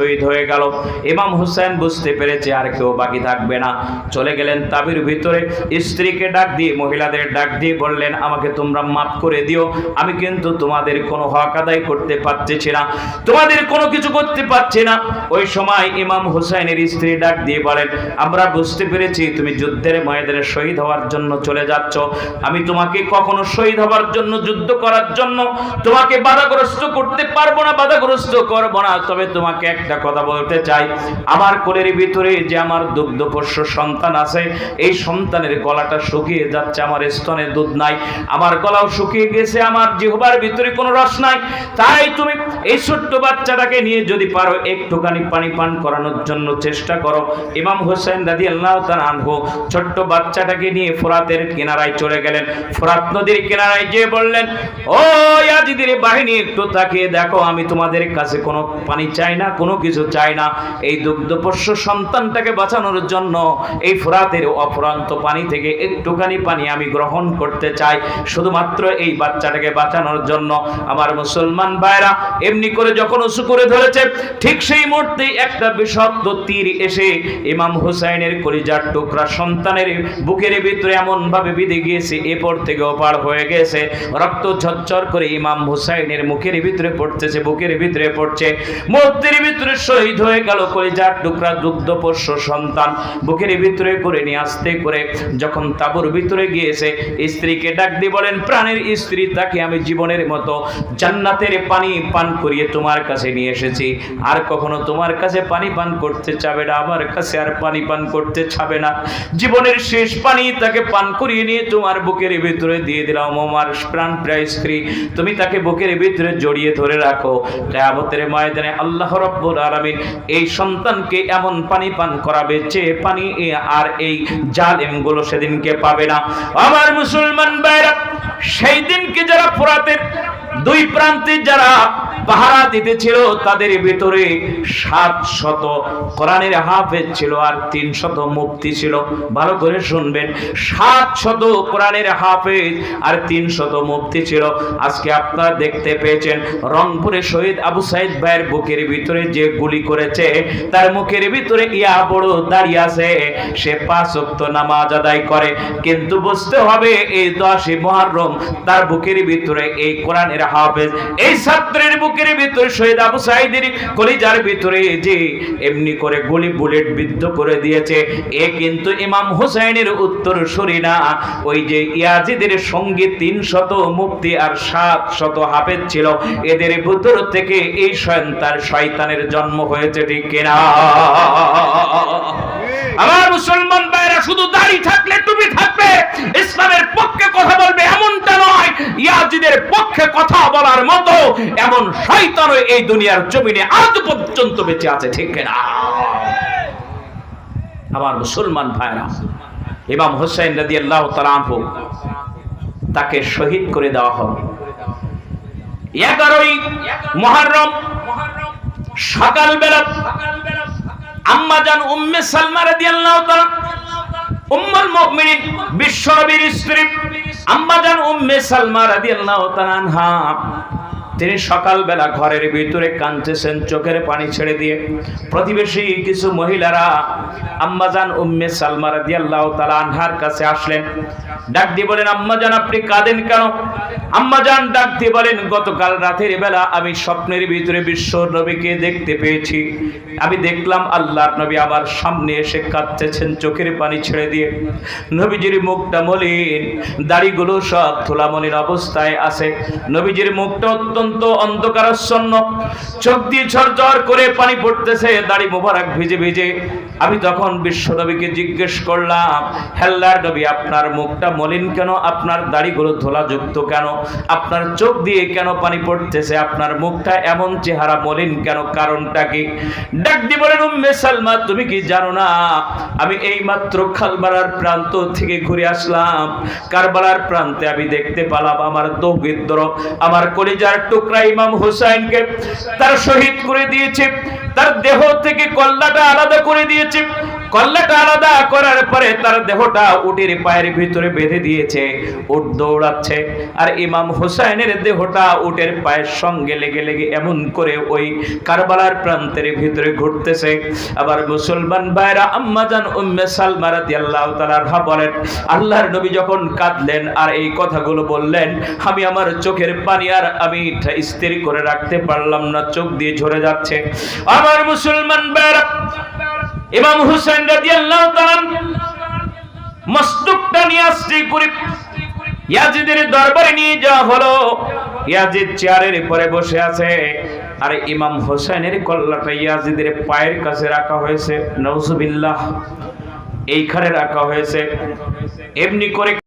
শহীদ হয়ে গেল। ইমাম হুসেন বুঝতে পেরেছে আর কেউ বাকি থাকবে না। চলে গেলেন তাবির ভিতরে। স্ত্রীকে ডাক দিয়ে, মহিলাদের ডাক দিয়ে বললেন, আমাকে তোমরা মাফ করে দিও। আমি কিন্তু তোমাদের কোনো হক আদায় করতে পারতেছি না। তোমাদের কোনো কিছু করতে পারছি না। ওই সময় ইমাম হুসাইনের স্ত্রী ডাক দিয়ে বলেন, আমরা বুঝতে পেরেছি তুমি যুদ্ধের ময়দানে শহীদ হওয়ার জন্য চলে যাচ্ছ। আমি তোমাকে কখনো শহীদ হওয়ার জন্য যুদ্ধ করার জন্য তোমাকে বাধাগ্রস্ত করতে পারব না, বাধাগ্রস্ত করব না। তবে তোমাকে একটা কথা বলতে চাই। আমার কোলের ভিতরে যে আমার দুগ্ধপোষ্য সন্তান আছে, এই সন্তানের গলাটা শুকিয়ে যাচ্ছে, আমার স্তনে দুধ নাই। আমার গলাও শুকিয়ে গেছে, আমার জিহবার ভিতরে কোনো রস নাই। তাই তুমি এই ছোট্ট বাচ্চাটাকে নিয়ে যদি পারো, একটুখানি পানি পান করানোর জন্য চেষ্টা করো। ইমাম হোসেন দাদি আল্লাহ তার আনহো ছোট্ট বাচ্চাটাকে নিয়ে ফোরাতের কিনারায় চলে গেলেন। ফোরাত নদীর কিনারায় গিয়ে বললেন, ও ইয়াজিদের বাহিনী, একটু তাকিয়ে দেখো, আমি তোমাদের কাছে কোনো পানি চাই না, কোনো কিছু চাই না। এই দুগ্ধপোষ্য সন্তানটাকে বাঁচানোর জন্য এই ফোরাতের অফুরান্ত পানি থেকে একটুখানি পানি আমি গ্রহণ করতে চাই। শুধুমাত্র এই বাচ্চাটাকে বাঁচানোর জন্য আমার মুসলমান ভাইরা এমনি করে যখন উঁচু করে ধরেছে, ঠিক সেই মুহূর্তে একটা বিষাক্ত তীর এসে ইমাম হুসাইনের কলিজার টুকরা সন্তানের বুকের ভিতরে এমন ভাবে বিঁধে গিয়েছে এপর থেকে ওপার হয়ে গেছে। রক্ত ঝরঝর করে ইমাম হুসাইনের মুখের ভিতরে পড়তেছে, বুকের ভিতরে পড়ছে। মূর্তির ভিতরে শহীদ হয়ে গেল কলিজার টুকরা দুগ্ধ পোষ্য সন্তান। বুকের ভিতরে করে নিয়ে আসতে করে যখন তাবুর ভিতরে গিয়েছে, স্ত্রীকে ডাক দিয়ে বলেন, প্রাণের স্ত্রী, তাকে আমি জীবনের মতো জান্নাতের পানি পান করিয়ে তোমার কাছে নিয়ে এসেছি। আর কখনো তোমার কাছে পানি পান করতে চাবে না, আমার কাছে আর পানি পান করতে চাবে না। জীবনের শেষ পানি তাকে পান করিয়ে নিয়ে তোমার বুকের ভিতরে দিয়ে দিলাম আমার প্রাণ প্রায় স্ত্রী। তুমি তাকে বুকের ভিতরে জড়িয়ে ধরে রাখো। কেয়ামতের ময়দানে আল্লাহ রব্বুল আলামিন এই সন্তানকে এমন পানি পান করাবে যে পানি আর এই জালেমগুলো সেদিনকে পাবে না। আমার মুসলমান ভাইরা, সেই দিনকে যারা ফোরাতের দুই প্রান্তে যারা পাহারা দিতেছিল, তাদের ভিতরে সাত শত কোরআনের হাফেজ ছিল আর তিন শত মুক্তি ছিল। ভালো করে শুনবেন, সাত শত কোরআনের হাফেজ আর তিন শত মুক্তি ছিল। আজকে আপনারা দেখতে পেয়েছেন, রংপুরে শহীদ আবু সাইদ ভাইয়ের বুকের ভিতরে যে গুলি করেছে, তার মুখের ভিতরে ইয়া বড় দাঁড়িয়ে আছে। সে পাঁচ ওয়াক্ত নামাজ আদায় করে, কিন্তু বুঝতে হবে এই দশই মহরম তার বুকের ভিতরে এই কোরআনের হাফেজ, এই ছাত্রের বুকের ভিতরে শহীদ আবু সাইদের কলিজার ভিতরে যে এমনি করে গুলি বুলেট বিদ্ধ করে দিয়েছে, এ কিন্তু ইমাম হুসাইনের উত্তর সরি না। ওই যে ইয়াজিদের সঙ্গে তিন শত মুক্তি আর সাত শত হাফেজ ছিল, এদের ভিতর থেকে এই সন্তান শয়তানের জন্ম হয়েছে, ঠিক কিনা? আমার মুসলমান ভাইরা শুধু দাড়ি থাকলে তুমি থাকবে, ইসলামের পক্ষে কথা বলবে এমনটা নয়। ইয়াজিদের পক্ষে কথা বলার মতো এমন শয়তান এই দুনিয়ার জমিনে আজ পর্যন্ত বেঁচে আছে, ঠিক কিনা? আমার মুসলমান ভাইরা ইমাম হোসেন রাদি আল্লাহ তালাহু তাকে শহীদ করে দেওয়া হলো। এগারোই মহারম সকালবেলা আম্মাজান উম্মে সালমা রাদিয়াল্লাহু তাআলা, উম্মুল মুমিনিন বিশ্বনবীর স্ত্রী আম্মাজান উম্মে সালমা রাদিয়াল্লাহু তাআলা আনহা। তিনি সকালবেলা ঘরের ভিতরে কাঁদতেছেন, চোখের পানি ছেড়ে দিয়ে। প্রতিবেশী কিছু মহিলারা আম্মাজান উম্মে সালমা রাদিয়াল্লাহু তাআলা আনহার কাছে আসলেন। ডাক দিয়ে বলেন আম্মাজান আপনি কাঁদেন কেন? আম্মাজান ডাক দিয়ে বলেন, গতকাল রাতের বেলা আমি স্বপ্নের ভিতরে বিশ্ব নবীকে দেখতে পেয়েছি। আমি দেখলাম আল্লাহর নবী আমার সামনে এসে কাঁদতেছেন, চোখের পানি ছেড়ে দিয়ে। নবীজির মুখটা মলিন, দাড়িগুলো সব ধুলামলিন অবস্থায় আছে। নবীজির মুখটা অত্যন্ত অন্ধকারাচ্ছন্ন। চোখ দিয়ে ঝরঝর করে পানি পড়তেছে, দাড়ি মোবারক ভিজে ভিজে। আমি তখন বিশ্ব নবীকে জিজ্ঞেস করলাম, হেল্লার নবী, আপনার মুখটা মলিন কেন? আপনার দাড়িগুলো ধোলাযুক্ত কেন? আপনার চোখ দিয়ে কেন পানি পড়তেছে? আপনার মুখটা এমন চেহারা মলিন কেন? কারণটা কি? ডাক দিয়ে বলেন, উম্মে সালমা, তুমি কি জানো না? আমি এই মাত্র খালবালার প্রান্ত থেকে ঘুরে আসলাম। কারবালার প্রান্তে আমি দেখতে পেলাম আমার দৌহিদ্র আমার কলিজার টুকরা ইমাম হুসাইনকে তার শহীদ করে দিয়েছে, তার দেহ থেকে কল্লাটা আলাদা করে দিয়েছে কল্লাটা আলাদা করার পরে তার দেহটা উটির পায়ের ভিতরে বেঁধে দিয়েছে, উট দৌড়াচ্ছে। আর ইমাম হোসাইনের দেহটা উটের পায়ের সঙ্গে লেগে লেগে এমন করে ওই কারবালার প্রান্তের ভিতরে ঘুরতেছে। আবার মুসলমান ভাইরা আম্মাজান উম্মে সালমা রাদিয়াল্লাহু তাআলা বলেন, আল্লাহর নবী যখন কাঁদলেন আর এই কথাগুলো বললেন, আমি আমার চোখের পানি আর আমি স্থির করে রাখতে পারলাম না, চোখ দিয়ে ঝরে যাচ্ছে। আমার মুসলমান ভাইরা ইমাম হুসেন রাদিয়াল্লাহু তাআলা মস্তকটা নিয়ে আসছে করে ইয়াজিদের দরবারে নিয়ে যাওয়া হলো। ইয়াজিদ চেয়ারের উপরে বসে আছে। আর ইমাম হোসেনের কল্লাটা ইয়াজিদের পায়ের কাছে রাখা হয়েছে। নৌসুবিল্লাহ এইখানে রাখা হয়েছে। এমনি করে